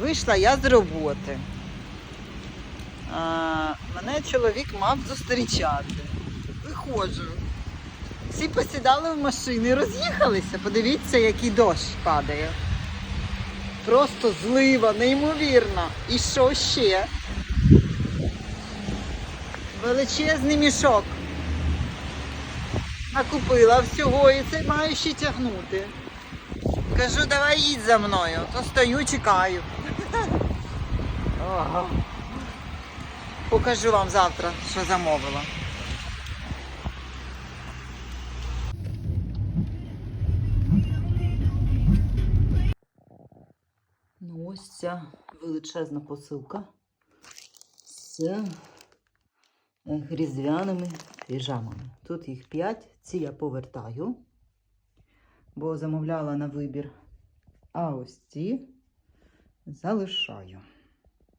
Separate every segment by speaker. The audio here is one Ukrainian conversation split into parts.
Speaker 1: Вийшла я з роботи. Мене чоловік мав зустрічати. Виходжу. Всі посідали в машини, роз'їхалися. Подивіться, який дощ падає. Просто злива, неймовірно. І що ще? Величезний мішок. Накупила всього і це маю ще тягнути. Кажу, давай їдь за мною, то стою, чекаю. Покажу вам завтра, що замовила. Ну, ось ця величезна посилка з е, різдвяними піжамами. Тут їх 5, ці я повертаю, бо замовляла на вибір. А ось ці залишаю.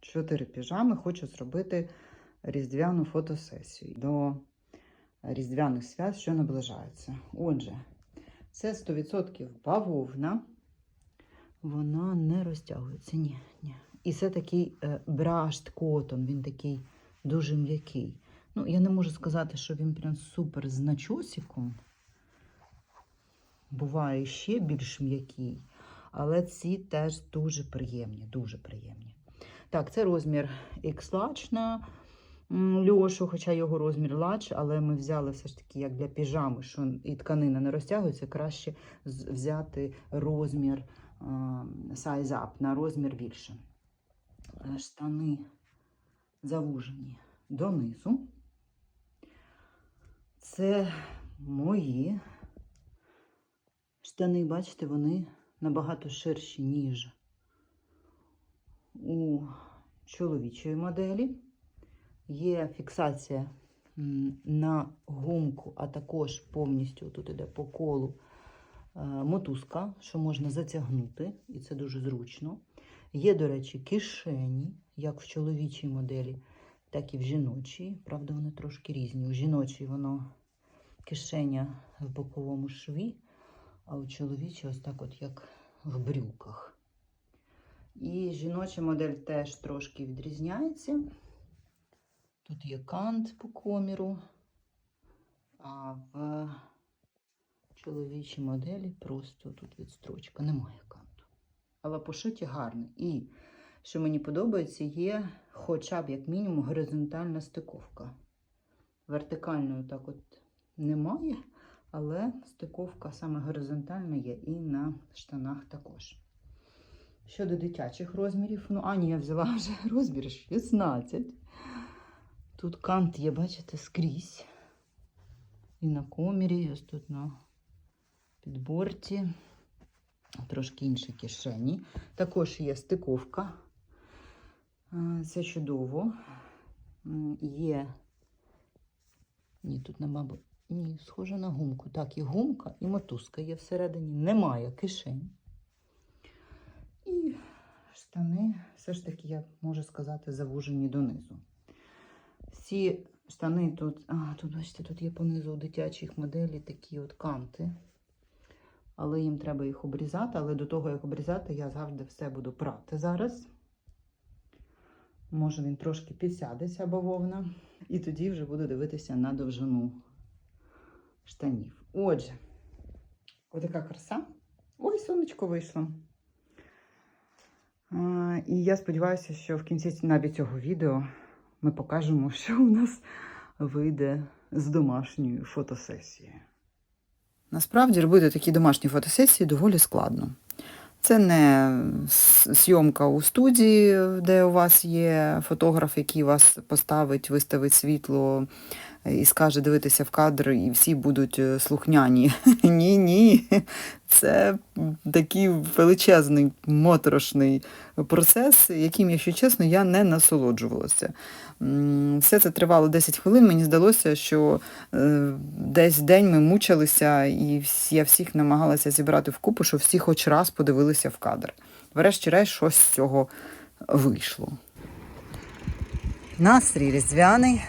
Speaker 1: Чотири піжами хочу зробити різдвяну фотосесію до різдвяних свят, що наближаються. Отже, це 100% бавовна. Вона не розтягується. Ні, ні. І це такий е, брашт котон, він такий дуже м'який. Ну, я не можу сказати, що він прям супер з начосиком. Буває ще більш м'який. Але ці теж дуже приємні, дуже приємні. Так, це розмір X-Large на Льошу, хоча його розмір large, але ми взяли все ж таки як для піжами, що і тканина не розтягується, краще взяти розмір size up на розмір більше. Е, Штани завужені донизу. Це мої штани, бачите, вони набагато ширші, ніж у чоловічої моделі. Є фіксація на гумку, а також повністю тут іде по колу е, мотузка, що можна затягнути, і це дуже зручно. Є, до речі, кишені, як в чоловічій моделі, так і в жіночій. Правда, вони трошки різні. У жіночій воно кишеня в боковому шві, а у чоловічій ось так, от як в брюках. І жіноча модель теж трошки відрізняється. Тут є кант по коміру, а в чоловічій моделі просто тут відстрочка, немає канту. Але пошиті гарно. І, що мені подобається, є хоча б, як мінімум, горизонтальна стиковка. Вертикальної так от немає, але стиковка саме горизонтальна є і на штанах також. Щодо дитячих розмірів, ну, Ані я взяла вже розмір 16. Тут кант є, бачите, скрізь. І на комірі, і ось тут на підборті. Трошки інші кишені. Також є стиковка. Це чудово. Є. Ні, тут мабуть. Ні, схоже на гумку. Так, і гумка, і мотузка є всередині. Немає кишень. І штани, все ж таки, я можу сказати, завужені донизу. Всі штани тут, а, тут, бачите, тут є понизу у дитячих моделі такі от канти. Але їм треба їх обрізати. Але до того, як обрізати, я завжди все буду прати зараз. Може, він трошки підсядеться бавовна. І тоді вже буду дивитися на довжину штанів. Отже, отака краса. Ой, сонечко вийшло. А, і я сподіваюся, що в кінці навіть цього відео ми покажемо, що у нас вийде з домашньої фотосесії. Насправді робити такі домашні фотосесії доволі складно. Це не зйомка у студії, де у вас є фотограф, який вас поставить, виставить світло і скаже дивитися в кадр, і всі будуть е, слухняні. Ні, ні. Це такий величезний моторошний процес, яким, якщо чесно, я не насолоджувалася. Все це тривало 10 хвилин. Мені здалося, що е, десь день ми мучилися, і я всіх намагалася зібрати вкупу, щоб всі хоч раз подивилися в кадр. Врешті-решт, щось з цього вийшло. Настрій різдвяний,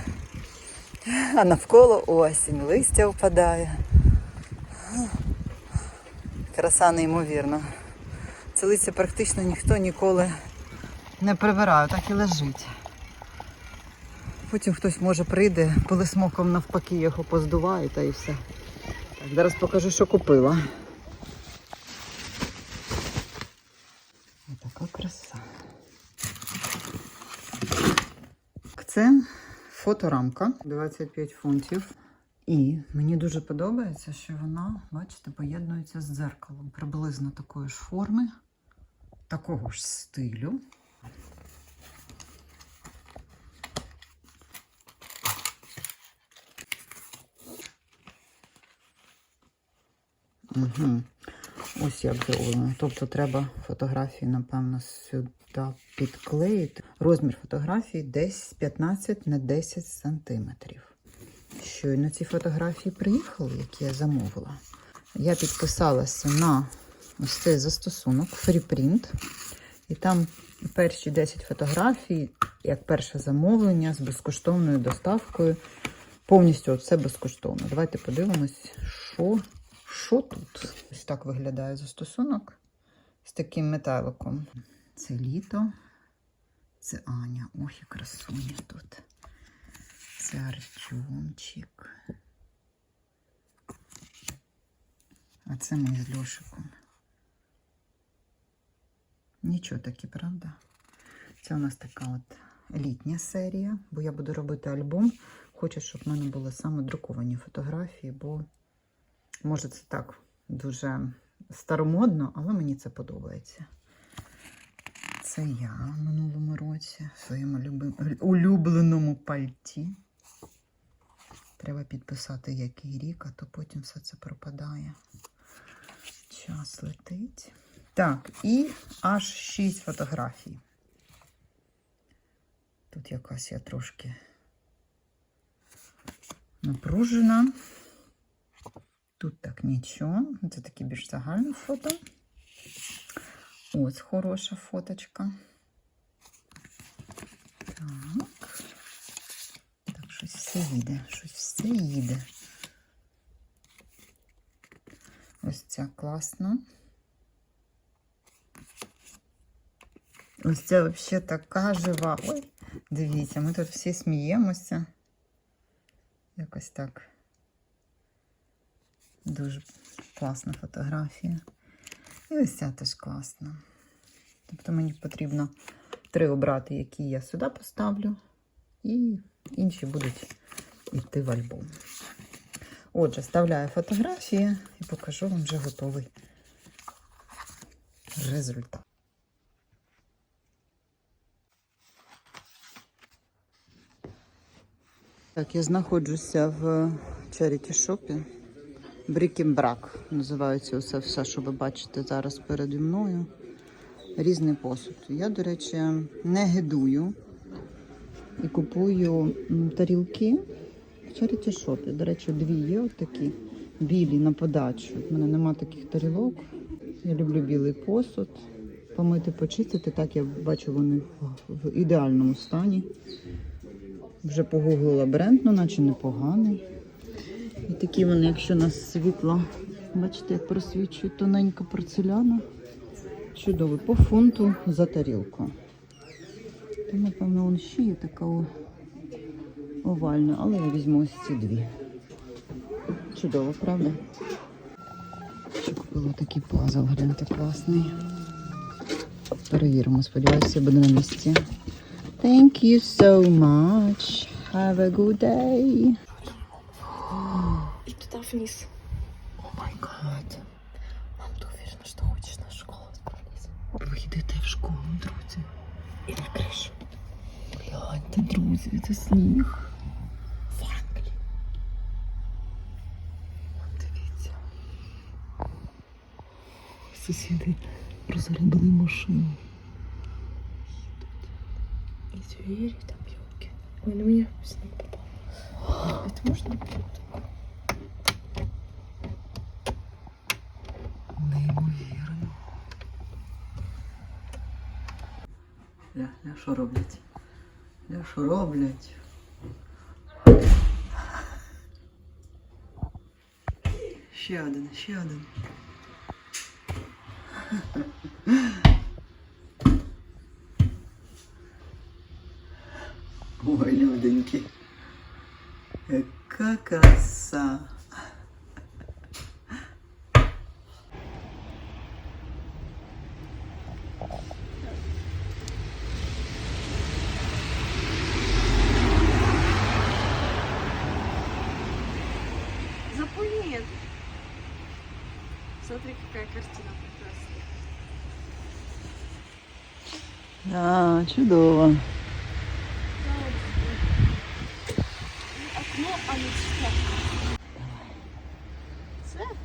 Speaker 1: а навколо осінь, листя впадає. Краса неймовірна. Це листя практично ніхто ніколи Не прибирає, так і лежить. Потім хтось може прийде, полисмоком навпаки його поздуває та і все. Так, зараз покажу, що купила. Така краса. Це фоторамка 25 фунтів. І мені дуже подобається, що вона, бачите, поєднується з дзеркалом. Приблизно такої ж форми, такого ж стилю. Угу. Ось як зроблено. Тобто треба фотографії, напевно, сюди підклеїти. Розмір фотографії десь 15 на 10 сантиметрів. Щойно ці фотографії приїхали, які я замовила. Я підписалася на ось цей застосунок FreePrint. І там перші 10 фотографій, як перше замовлення з безкоштовною доставкою. Повністю все безкоштовно. Давайте подивимось, що, що тут. Ось так виглядає застосунок з таким металиком. Це літо. Це Аня. Ох, і красуня тут. Це Артемчик. А це ми з Льошиком. Нічого таки, правда? Це у нас така от літня серія, бо я буду робити альбом. Хочу, щоб в мене були саме друковані фотографії, бо може це так дуже старомодно, але мені це подобається. Це я в минулому році в своєму улюбленому пальті. Треба підписати, який рік, а то потім все це пропадає. Час летить. Так, і аж 6 фотографій. Тут якась я трошки напружена. Тут так нічого. Це таке більш загальне фото. Ось хороша фоточка. Так. Так, щось все їде, щось все їде. Ось ця класна. Ось ця взагалі така жива. Ой, дивіться, ми тут всі сміємося. Якось так. Дуже класна фотографія. І ось ця теж класна. Тобто мені потрібно три обрати, які я сюди поставлю, і інші будуть йти в альбом. Отже, вставляю фотографії і покажу вам вже готовий результат. Так, я знаходжуся в Charity Shop. Брікімбрак називається усе все, що ви бачите зараз переді мною. Різний посуд. Я, до речі, не гидую і купую тарілки в Charity Shop. До речі, дві є отакі білі на подачу. У мене нема таких тарілок. Я люблю білий посуд. Помити, почистити. Так, я бачу, вони в ідеальному стані. Вже погуглила бренд, ну наче непоганий. І такі вони, якщо на світло, бачите, як просвічує тоненька порцеляна. Чудовий по фунту за тарілку. Та, напевно, вон ще є така овальна, але я візьму ось ці дві. Чудово, правда? Ще купила такий пазл, гляньте, класний. Перевіримо, сподіваюся, буде на місці. Thank you so much. Have a good day.
Speaker 2: И туда вниз.
Speaker 1: О май гад.
Speaker 2: Мам, ты уверена, что хочешь на школу отправиться?
Speaker 1: Ви йдете в школу, друзі.
Speaker 2: И на крышу.
Speaker 1: Гляньте, друзі, це сніг.
Speaker 2: В Англии.
Speaker 1: Дивіться. Сусіди розгребли машину.
Speaker 2: И двери там елки. Ой, на меня снег попал. Это можно?
Speaker 1: Ля, ля, що роблять? Ля, що роблять? Ще один, ще один. Ой, люденьки. Яка
Speaker 2: э, краса.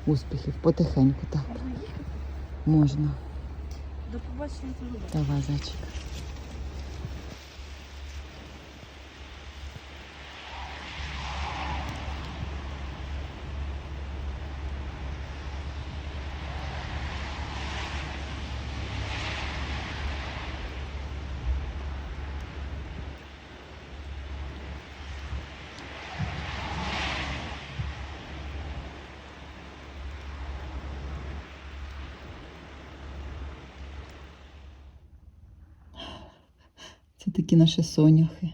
Speaker 1: Успіхів, потихеньку, так.
Speaker 2: можна До побачення.
Speaker 1: Давай, зайчик. Це такі наші соняхи.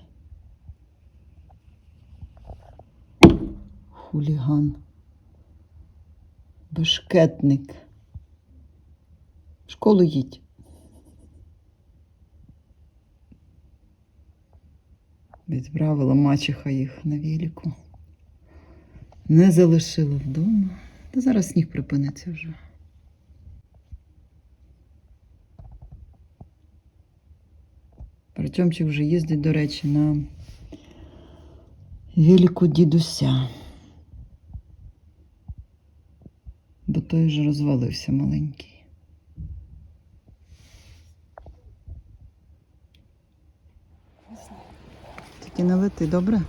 Speaker 1: Хуліган. Бешкетник. Школу їдь. Відправила мачеха їх на віліку. Не залишила вдома. Та зараз сніг припиниться вже. Артемчик вже їздить, до речі, на велику дідуся. Бо той вже розвалився маленький. Тільки не лети, добре?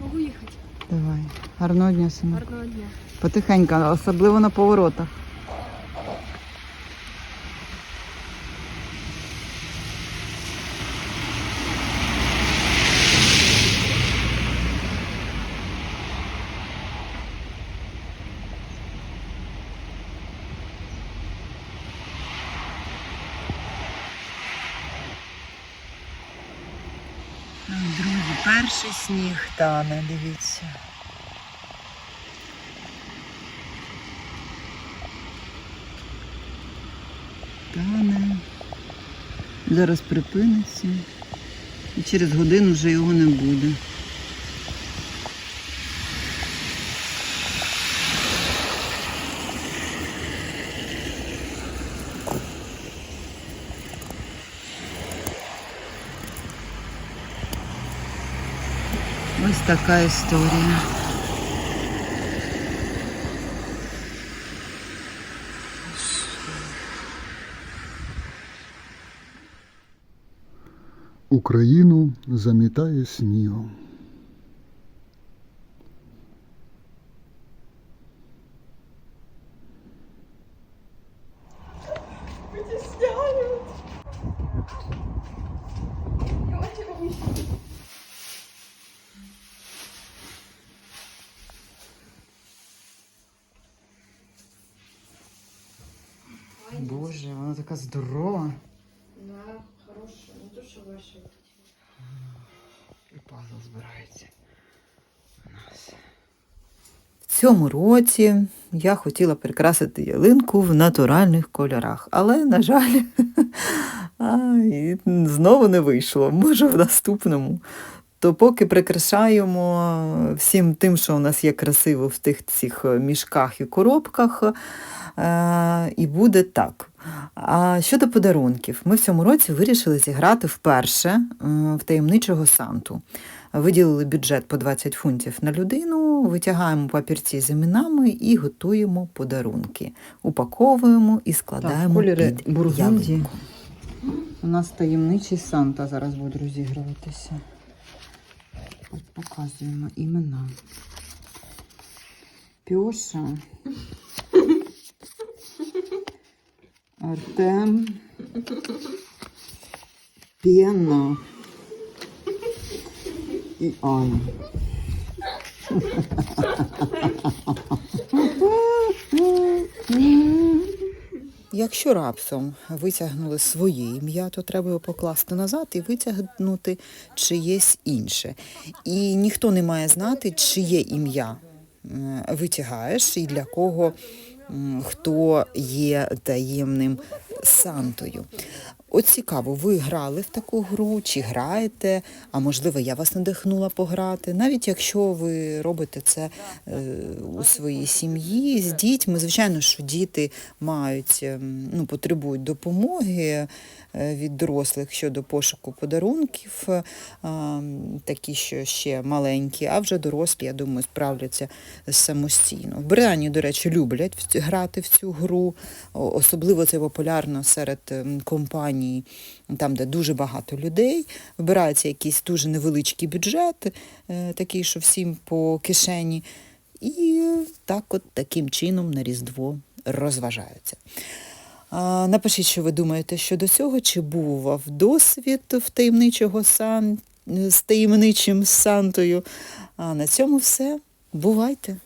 Speaker 2: Могу їхати.
Speaker 1: Давай. Гарного дня, сину.
Speaker 2: Гарного дня.
Speaker 1: Потихеньку, особливо на поворотах. Сніг тане, дивіться. Тане. Зараз припиниться. І через годину вже його не буде. Ось така історія.
Speaker 3: Україну замітає снігом.
Speaker 1: Боже, вона така здорова.
Speaker 2: Да, хорошая. Не то, что ваши.
Speaker 1: І пазл збирається. у нас. В цьому році я хотіла прикрасити ялинку в натуральних кольорах, але, на жаль, знову не вийшло. Може, в наступному. То поки прикрашаємо всім тим, що у нас є красиво в тих цих мішках і коробках. Е, і буде так. А щодо подарунків, ми в цьому році вирішили зіграти вперше е, в таємничого Санту. Виділили бюджет по 20 фунтів на людину, витягаємо папірці з іменами і готуємо подарунки. Упаковуємо і складаємо
Speaker 4: кольори
Speaker 1: під
Speaker 4: бургунді.
Speaker 1: ялинку.
Speaker 4: У нас таємничий Санта зараз буде розігруватися. От показуємо імена. Пьоша. Артем. Пена. І Аня.
Speaker 1: Якщо раптом витягнули своє ім'я, то треба його покласти назад і витягнути чиєсь інше. І ніхто не має знати, чиє ім'я е, витягаєш і для кого хто є таємним Сантою. От цікаво, ви грали в таку гру, чи граєте, а можливо, я вас надихнула пограти. Навіть якщо ви робите це е, у своїй сім'ї з дітьми, звичайно, що діти мають, ем, ну, потребують допомоги е, від дорослих щодо пошуку подарунків, е, ем, такі, що ще маленькі, а вже дорослі, я думаю, справляться самостійно. В Британії, до речі, люблять грати в цю гру. Особливо це популярно серед ем, компаній, там, де дуже багато людей. Вибирається якийсь дуже невеличкий бюджет, е, такий, що всім по кишені. І так от таким чином на Різдво розважаються. Напишіть, що ви думаєте щодо цього, чи був досвід в таємничого сан... з таємничим Сантою. А на цьому все. Бувайте!